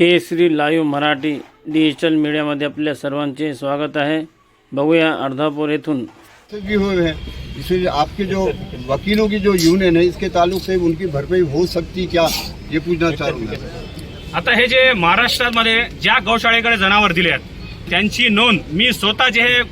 केसरी live Marathi digital मीडियामध्ये आपल्या सर्वांचे स्वागत आहे. बघूया अर्धापूर येथून. भी हुए हैं इसलिए आपके जो वकीलों की जो यूनियन है इसके ताल्लुक से उनकी भरपाई हो सकती क्या ये पूछना चाहूँ मैं आता हे जे महाराष्ट्रामध्ये ज्या गौशाळेकडे जनावर दिले आहेत त्यांची नोंद मी स्वतः जे हे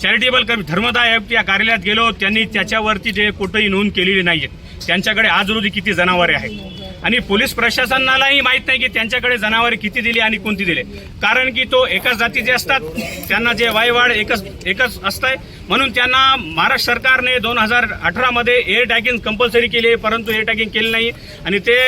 चॅरिटेबल कर्म धर्मदाय आयुक्त या कार्यालयात गेलो त्यांनी त्याच्यावरती जे कुठेही नोंद केलेली नाहीये. त्यांच्याकडे आज रोजी किती जनावरे आहेत? आणि पोलीस प्रशासनालाही माहीत नाही की त्यांच्याकडे जनावरे किती दिली आणि कोणती दिले. कारण की तो एकाच जातीचे असतात त्यांना जे वायवाड एकच एकच असतंय. म्हणून त्यांना महाराष्ट्र सरकारने दोन हजार अठरामध्ये एअर टॅगिंग कंपल्सरी केली आहे, परंतु एअर टॅगिंग केली नाही. आणि ते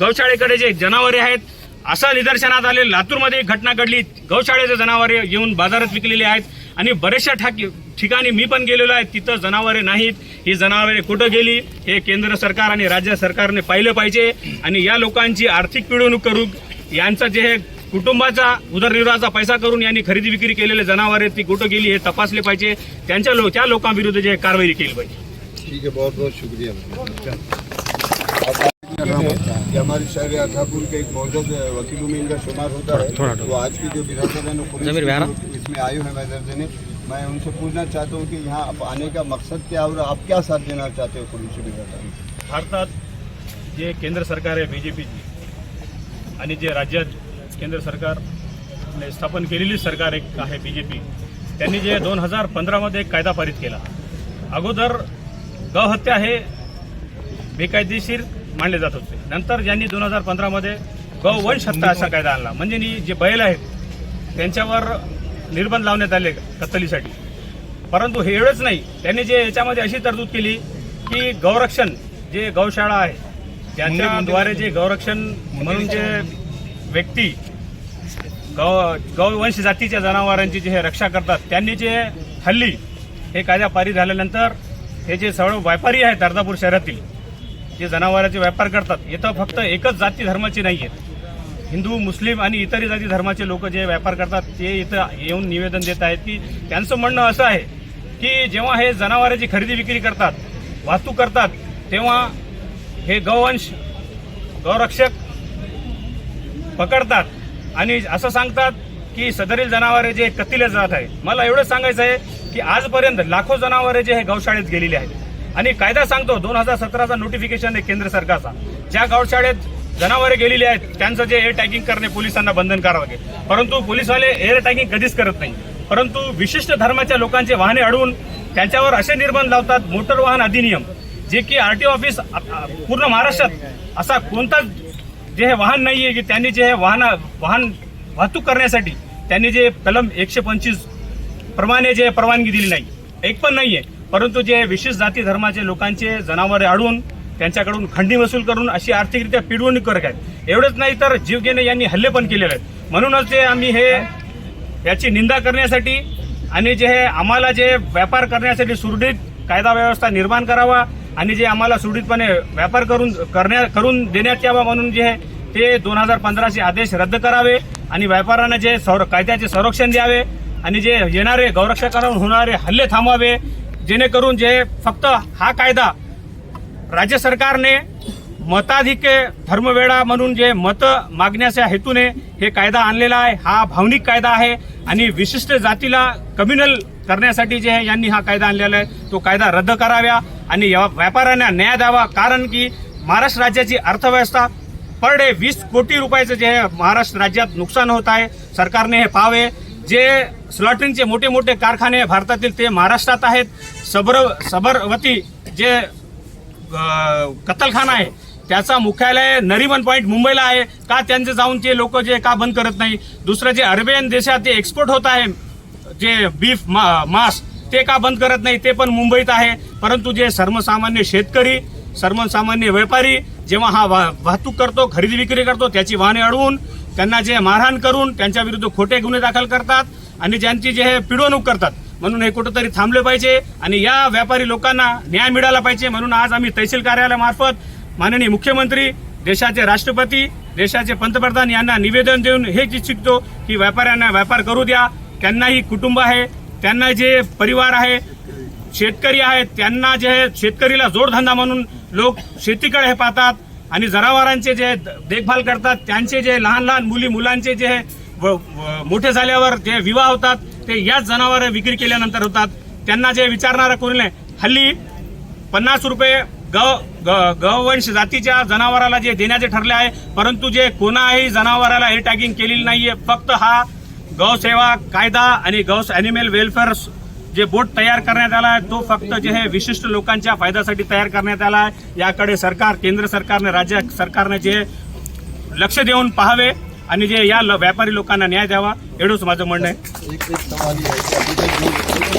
गौशाळेकडे जे जनावरे आहेत असं निदर्शनात आले लातूरमध्ये एक घटना घडली. गौशाळेचे जनावरे येऊन बाजारात विकलेली आहेत. आणि बऱ्याचशा ठाकी ठिकाणी मी पण गेलेलो आहे तिथं जनावरे नाहीत. ही जनावरे कुठं गेली हे केंद्र सरकार आणि राज्य सरकारने पाहिलं पाहिजे. आणि या लोकांची आर्थिक पिळवणूक करू यांचं जे हे कुटुंबाचा उदरनिर्वाहाचा पैसा करून यांनी खरेदी विक्री केलेले जनावरे ती कुठं गेली हे तपासले पाहिजे. त्यांच्या लो त्या लोकांविरुद्ध जे कारवाई केली पाहिजे. ठीक है बहुत बहुत शुक्रिया. कि हमारे शहर अठापुर के एक मौजूद वकीलों में इनका शुमार होता है। तो आज की जो विधानसभा में इसमें हुए मैदर देने मैं उनसे पूछना चाहता हूँ कि यहाँ आप आने का मकसद क्या और आप क्या साथ देना चाहते हो पुलिस विभागाला भारतात जे केंद्र सरकार आहे बी जे. पीची आणि जे राज्यात केंद्र सरकारने स्थापन केलेली सरकार एक आहे बी जे पी त्यांनी जे दोन हजार पंधरामध्ये एक कायदा पारित केला. अगोदर गहत्या हे बेकायदेशीर मानले जात होते. नंतर ज्यांनी दोन हजार पंधरामध्ये गौवंश हत्या असा कायदा आणला म्हणजे नी जे बैल आहेत त्यांच्यावर निर्बंध लावण्यात आले कत्तलीसाठी. परंतु हे एवढंच नाही त्यांनी जे याच्यामध्ये अशी तरतूद केली की गौरक्षण जे गौशाळा आहे ज्यांच्याद्वारे जे गौरक्षण म्हणून जे व्यक्ती गौ गौवंश जातीच्या जनावरांची जे हे रक्षा करतात त्यांनी जे हल्ली हे कायदा पारित झाल्यानंतर हे जे सर्व व्यापारी आहेत अर्धापूर शहरातील जे जनावरांचे व्यापार करतात इथं फक्त एकच जाती धर्माचे नाही आहेत हिंदू मुस्लिम आणि इतरही जाती धर्माचे लोक जे व्यापार करतात ते इथं येऊन निवेदन देत आहेत की त्यांचं म्हणणं असं आहे की जेव्हा हे जनावरांची खरेदी विक्री करतात वाहतूक करतात तेव्हा हे गौवंश गौरक्षक पकडतात आणि असं सांगतात की सदरील जनावरे जे कत्तीले जात आहे मला एवढं सांगायचं आहे की आजपर्यंत लाखो जनावरे जे हे गौशाळेत गेलेली आहेत. आणि कायदा सांगतो दोन हजार सतराचा नोटिफिकेशन आहे केंद्र सरकारचा. ज्या गौशाळेत जनावरे गेलेली आहेत. त्यांचं जे एअर टॅगिंग करणे पोलिसांना बंधनकारक आहे परंतु पोलिसवाले एअर टॅगिंग कधीच करत नाही. परंतु विशिष्ट धर्माच्या लोकांचे वाहने अडवून त्यांच्यावर असे निर्बंध लावतात मोटर वाहन अधिनियम जे की आरटीओ ऑफिस पूर्ण महाराष्ट्रात असा कोणताच जे हे वाहन नाहीये की त्यांनी जे हे वाहन वाहन वाहतूक करण्यासाठी त्यांनी जे कलम एकशे पंचवीस प्रमाणे जे परवानगी दिली नाही. एक पण नाहीये. परंतु जे विशेष जाती धर्माचे लोकांचे जनावरे अडवून त्यांच्याकडून खंडी वसूल करून अशी आर्थिकरित्या पिडवणूक करत आहेत. एवढंच नाही तर जीवघेणे यांनी हल्ले पण केलेले आहेत. म्हणूनच जे आम्ही हे याची निंदा करण्यासाठी आणि जे हे आम्हाला जे व्यापार करण्यासाठी सुरळीत कायदा व्यवस्था निर्माण करावा आणि जे आम्हाला सुरळीतपणे व्यापार करून करण्या करून देण्यात यावा म्हणून जे आहे ते दोन हजार पंधराचे आदेश रद्द करावे आणि व्यापाऱ्यांना जे संर- कायद्याचे संरक्षण द्यावे आणि जे येणारे गौरक्षकांवर होणारे हल्ले थांबवावे जेणेकरून जे फक्त हा कायदा राज्य सरकारने मताधिके धर्मवेळा म्हणून जे मत मागण्याच्या हेतूने हे कायदा आणलेला आहे हा भावनिक कायदा आहे आणि विशिष्ट जातीला कम्युनल करण्यासाठी जे आहे यांनी हा कायदा आणलेला आहे. तो कायदा रद्द कराव्या आणि या व्यापाऱ्यांना न्याय द्यावा. कारण की महाराष्ट्र राज्याची अर्थव्यवस्था पर डे वीस कोटी रुपयाचं जे आहे महाराष्ट्र राज्यात नुकसान होत आहे. सरकारने हे पाहावे. जे स्लॉटरिंगचे मोठे मोठे कारखाने भारतातील ते महाराष्ट्रात आहेत. सबर सबरवती जे कत्तलखाना आहे. त्याचा मुख्यालय नरिमन पॉईंट मुंबईला आहे. का त्यांचे जाऊन ते लोक जे का बंद करत नाही? दुसरं जे अरेबियन देशात ते एक्सपोर्ट होत आहे जे बीफ मा- मांस ते का बंद करत नाही? ते पण मुंबईत आहे. परंतु जे सर्वसामान्य शेतकरी सर्वसामान्य व्यापारी जेव्हा हा वा- वाहतूक करतो खरेदी विक्री करतो त्याची वाहने अडवून त्यांना जे मारहाण करून त्यांच्या विरुद्ध खोटे गुन्हे दाखल करतात आणि ज्यांची जे हे पिडवणूक करतात म्हणून हे कुठंतरी थांबले पाहिजे आणि या व्यापारी लोकांना न्याय मिळाला पाहिजे म्हणून आज आम्ही तहसील कार्यालयामार्फत माननीय मुख्यमंत्री देशाचे राष्ट्रपती देशाचे पंतप्रधान यांना निवेदन देऊन हेच इच्छितो की व्यापाऱ्यांना व्यापार करू द्या. त्यांनाही कुटुंब आहे त्यांना जे परिवार आहे शेतकरी आहेत त्यांना जे आहे शेतकरीला जोडधंदा म्हणून लोक शेतीकडे हे पाहतात. आणि जनावरांचे जे देखभाल करतात त्यांचे जे लहान लहान मुली मुलांचे जे मोठे झाल्यावर जे विवाह होतात ते याच जनावर विक्री केल्यानंतर होतात. त्यांना जे विचारणारा कोणी नाही. हल्ली पन्नास रुपये गव ग- जातीच्या जनावराला जे देण्याचे ठरले आहे परंतु जे कोणाही जनावराला हे टॅगिंग केलेली नाहीये. फक्त हा गौसेवा कायदा आणि गौ अॅनिमल वेलफेअर जे बोर्ड तयार करण्यात आला आहे तो फक्त जे हे विशिष्ट लोकांच्या फायद्यासाठी तयार करण्यात आला आहे. याकडे सरकार केंद्र सरकारने राज्य सरकारने जे लक्ष देऊन पाहावे. आणि जे या ल- व्यापारी लोकांना न्याय द्यावा एवढंच माझं म्हणणं आहे.